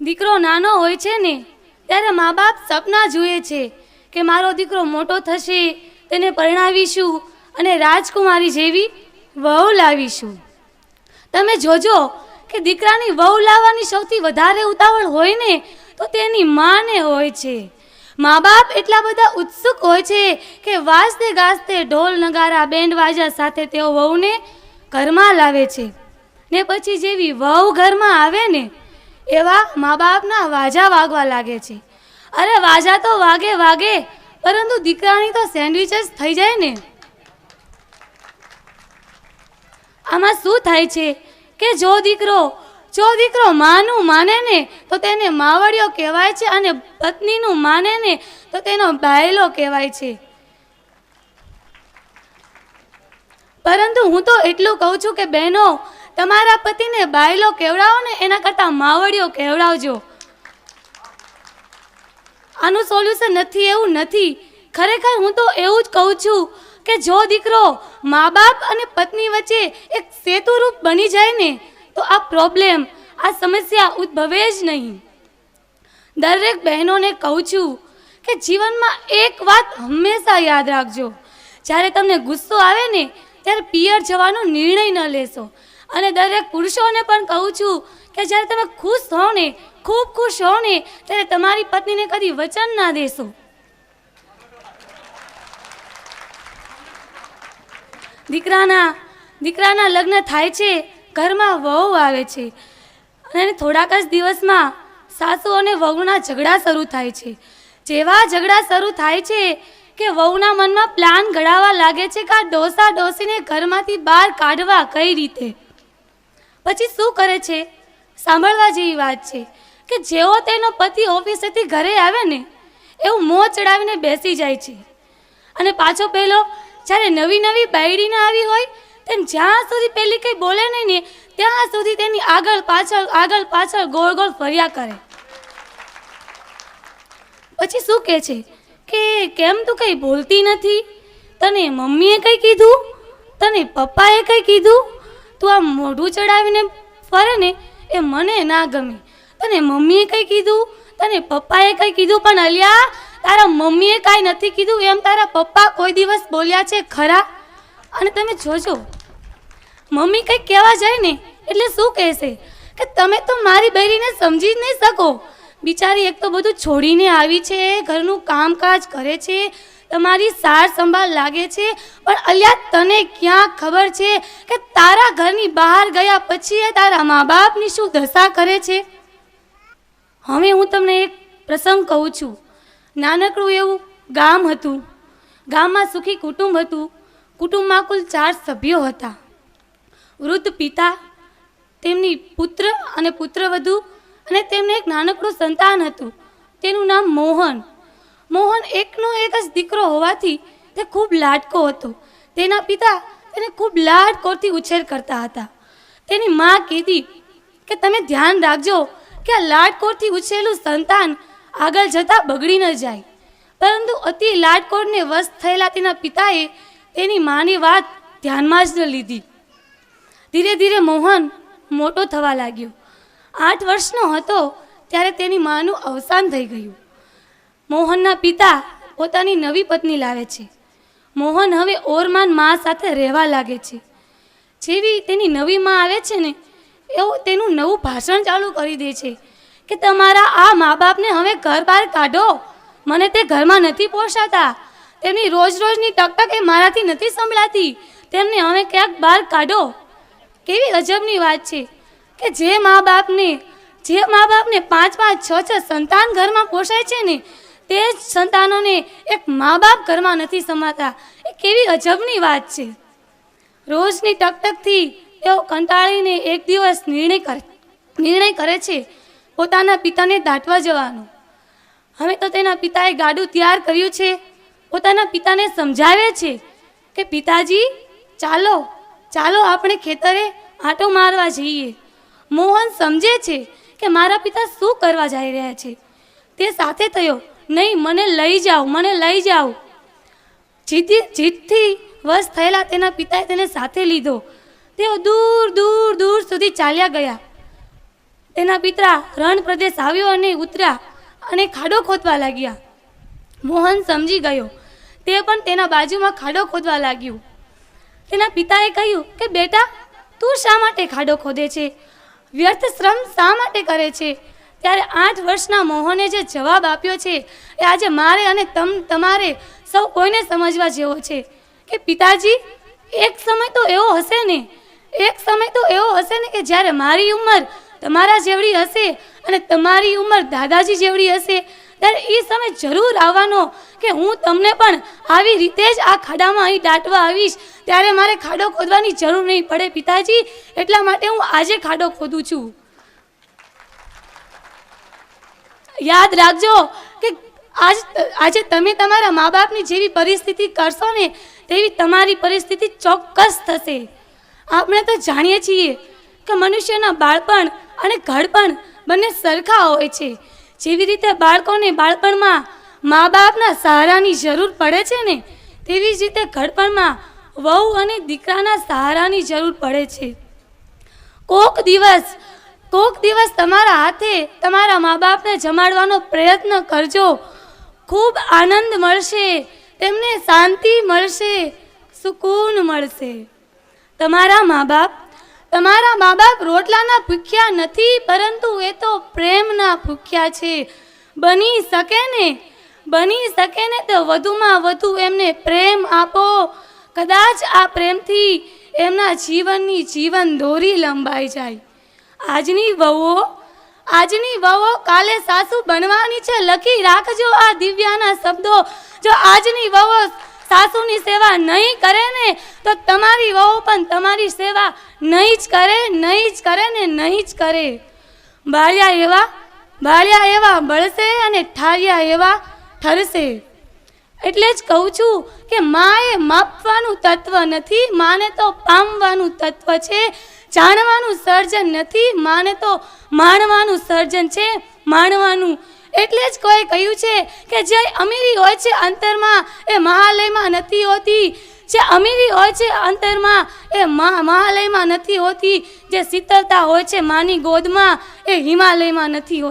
દીકરો નાનો હોય છે ને, ત્યારે મા બાપ સપના જુએ છે કે મારો દીકરો મોટો થશે, તેને પરણાવીશું અને રાજકુમારી જેવી વહુ લાવીશું. તમે જોજો કે દીકરાની વહુ લાવવાની સૌથી વધારે ઉતાવળ હોય ને, તો તેની માને હોય છે. મા બાપ એટલા બધા ઉત્સુક હોય છે કે વાજતે ગાજતે ઢોલ નગારા બેન્ડ વાજા સાથે તેઓ વહુને ઘરમાં લાવે છે. ને પછી જેવી વહુ ઘરમાં આવે ને એવા મા બાપના વાજા વાગવા લાગે છે. અરે વાજા તો વાગે વાગે, પરંતુ દીકરાની તો સેન્ડવિચ જ થઈ જાય ને. આમાં શું થાય છે કે જો દીકરો જો દીકરો માનું માને ને, તો તેને માવડિયો કહેવાય છે અને પત્નીનું માને ને, તો તેનો બાયલો કહેવાય છે. પરંતુ હું તો એટલું કહું છું કે બહેનો તમારા પતિને બાયલો કેવડાવો ને એના કરતાં માવડિયો કેવડાવજો. આનું સોલ્યુશન નથી, એવું નથી. ખરેખર હું તો એવું જ કહું છું કે જો દીકરો મા બાપ અને પત્ની વચ્ચે એક સેતુરૂપ બની જાય ને, તો આ પ્રોબ્લેમ આ સમસ્યા ઉદ્ભવે જ નહીં. દરેક બહેનોને કહું છું કે જીવનમાં એક વાત હંમેશા યાદ રાખજો. જ્યારે તમને ગુસ્સો આવે ને, ત્યારે પિયર જવાનો નિર્ણય ન લેશો. અને દરેક પુરુષોને પણ કહું છું કે જ્યારે તમે ખુશ હો ને ખૂબ ખુશ હો ને ત્યારે તમારી પત્નીને કદી વચન ના દેશો. દીકરાના દીકરાના લગ્ન થાય છે, ઘરમાં વહુ આવે છે. અને થોડાક જ દિવસમાં સાસુ અને વહુના ઝઘડા શરૂ થાય છે. જેવા ઝઘડા શરૂ થાય છે કે વહુના મનમાં પ્લાન ઘડાવા લાગે છે કે આ ડોસા ડોસીને ઘરમાંથી બહાર કાઢવા કઈ રીતે? પછી શું કરે છે? સાંભળવા જેવી વાત છે કે જેવો તેનો પતિ ઓફિસેથી ઘરે આવે ને એવું મોં ચડાવીને બેસી જાય છે. અને પાછો પહેલો જ્યારે નવી નવી બાયડીને આવી હોય, તેમ જ્યાં સુધી પેલી કંઈ બોલે નહીં ને, ત્યાં સુધી તેની આગળ પાછળ આગળ પાછળ ગોળ ગોળ ફર્યા કરે. પછી શું કહે છે? કે કેમ તું કંઈ બોલતી નથી? તને મમ્મીએ કંઈ કીધું? તને પપ્પાએ કંઈ કીધું? તું આ મોઢું ચડાવીને ફરે ને એ મને ના ગમે. તને મમ્મીએ કંઈ કીધું? તને પપ્પાએ કંઈ કીધું? પણ અલ્યા, તારા મમ્મીએ કાંઈ નથી કીધું. એમ તારા પપ્પા કોઈ દિવસ બોલ્યા છે ખરા? અને તમે જોજો, મમ્મી કંઈક કહેવા જાય ને એટલે શું કહેશે? કે તમે તો મારી બૈરીને સમજી જ નહીં શકો. બિચારી એક તો બધું છોડીને આવી છે, ઘરનું કામકાજ કરે છે તમારી સાર સંભાળ લાગે છે? પણ અલ્યા, તને ક્યાં ખબર છે કે તારા ઘરની બહાર ગયા પછી એ તારા મા બાપની શું દશા કરે છે? હવે હું તમને એક પ્રસંગ કહું છું. નાનકડું એવું ગામ હતું. ગામમાં સુખી કુટુંબ હતું. કુટુંબમાં કુલ ચાર સભ્યો હતા. વૃદ્ધ પિતા, તેમની પુત્ર અને પુત્રવધુ અને તેમને એક નાનકડું સંતાન હતું. તેનું નામ મોહન. મોહન એકનો એક જ દીકરો હોવાથી તે ખૂબ લાડકો હતો. તેના પિતા તેને ખૂબ લાડકોરથી ઉછેર કરતા હતા. તેની મા કીધી કે તમે ધ્યાન રાખજો કે આ લાડકોરથી ઉછેરેલું સંતાન આગળ જતાં બગડી ન જાય. પરંતુ અતિ લાડકોરને વશ થયેલા તેના પિતાએ તેની માની વાત ધ્યાનમાં જ ન લીધી. ધીરે ધીરે મોહન મોટો થવા લાગ્યો. આઠ વર્ષનો હતો ત્યારે તેની માનું અવસાન થઈ ગયું. મોહનના પિતા પોતાની નવી પત્ની લાવે છે. મોહન હવે ઓરમાન મા સાથે રહેવા લાગે છે. જેવી તેની નવી માં આવે છે ને, એવું તેનું નવું ભાષણ ચાલુ કરી દે છે કે તમારા આ મા બાપને હવે ઘર બહાર કાઢો. મને તે ઘરમાં નથી પોષાતા તેમની રોજ રોજની ટકટક એ મારાથી નથી સંભળાતી. તેમને હવે ક્યાંક બહાર કાઢો. કેવી અજબની વાત છે કે જે મા બાપને, જે મા બાપને પાંચ પાંચ છ છ સંતાન ઘરમાં પોષાય છે ને તે જ સંતાનોને એક મા બાપ ઘરમાં નથી સમાતા. એ કેવી અજબની વાત છે. રોજની ટકટકથી તેઓ કંટાળીને એક દિવસ નિર્ણય કરે નિર્ણય કરે છે પોતાના પિતાને દાટવા જવાનો. હવે તો તેના પિતાએ ગાડું તૈયાર કર્યું છે. પોતાના પિતાને સમજાવે છે કે, પિતાજી, ચાલો ચાલો આપણે ખેતરે આંટો મારવા જઈએ. મોહન સમજે છે કે, મારા પિતા શું કરવા જઈ રહ્યા છે? તે સાથે થયો. નહીં, મને લઈ જાઓ, મને લઈ જાઓ. જીતી, જીતથી વશ થયેલા તેના પિતાએ તેને સાથે લીધો. તેઓ દૂર દૂર દૂર સુધી ચાલ્યા ગયા. તેના પિતા રણ પ્રદેશ આવ્યો અને ઉતર્યા અને ખાડો ખોદવા લાગ્યા. મોહન સમજી ગયો. તે પણ તેના બાજુમાં ખાડો ખોદવા લાગ્યું. તેના પિતાએ કહ્યું કે, બેટા, તું શા માટે ખાડો ખોદે છે? વ્યર્થ શ્રમ શા માટે કરે છે? ત્યારે આઠ વર્ષના મોહને જે જવાબ આપ્યો છે, એ આજે મારે અને તમ, તમારે સૌ કોઈને સમજવા જેવો છે કે પિતાજી, એક સમય તો એવો હશે ને, એક સમય તો એવો હશે ને કે જ્યારે મારી ઉંમર તમારા જેવડી હશે અને તમારી ઉંમર દાદાજી જેવડી હશે, ત્યારે એ સમય જરૂર આવવાનો કે હું તમને પણ આવી રીતે જ આ ખાડામાં અહીં દાટવા આવીશ, ત્યારે મારે ખાડો ખોદવાની જરૂર નહીં પડે પિતાજી. એટલા માટે હું આજે ખાડો ખોદું છું. યાદ રાખજો કે આજ, આજે તમે તમારા મા બાપની જેવી પરિસ્થિતિ કરશો ને, તેવી તમારી પરિસ્થિતિ ચોક્કસ થશે. આપણે તો જાણીએ છીએ કે મનુષ્યના બાળપણ અને ઘડપણ બંને સરખા હોય છે. જેવી રીતે બાળકોને બાળપણમાં મા બાપના સહારાની જરૂર પડે છે ને, તેવી જ રીતે ઘડપણમાં વહુ અને દીકરાના સહારાની જરૂર પડે છે. કોક દિવસ કોક દિવસ તમારા હાથે તમારા મા બાપને જમાડવાનો પ્રયત્ન કરજો. ખૂબ આનંદ મળશે, તેમને શાંતિ મળશે, સુકૂન મળશે. તમારા મા બાપ તમારા મા બાપ રોટલાના ભૂખ્યા નથી, પરંતુ એ તો પ્રેમના ભૂખ્યા છે. બની શકે ને? બની શકે ને તો વધુમાં વધુ એમને પ્રેમ આપો. કદાચ આ પ્રેમથી એમના જીવનની જીવન દોરી લંબાઈ જાય. આજની વહુઓ આજની વહુઓ કાલે સાસુ બનવાની છે. લખી રાખજો આ દિવ્યાના શબ્દો. જો આજની વહુઓ સાસુની સેવા નહીં કરે ને, તો તમારી વહુ પણ તમારી સેવા નહીં જ કરે, નહીં જ કરે ને નહીં જ કરે. બાળ્યા એવા બાળ્યા એવા બળશે અને ઠાર્યા એવા ઠરશે. એટલે જ કહું છું કે માએ માપવાનું તત્વ નથી, માને તો પામવાનું તત્વ છે. જાણવાનું સર્જન નથી, માને તો માણવાનું સર્જન છે, માણવાનું. એટલે જ કોઈ કહ્યું છે કે જે અમીરી હોય છે અંતરમાં એ મહાલયમાં નથી હોતી. જે અમીરી હોય છે અંતરમાં એ મહા- મહાલયમાં નથી હોતી. જે શીતળતા હોય છે માની ગોદમાં એ હિમાલયમાં નથી હોતી.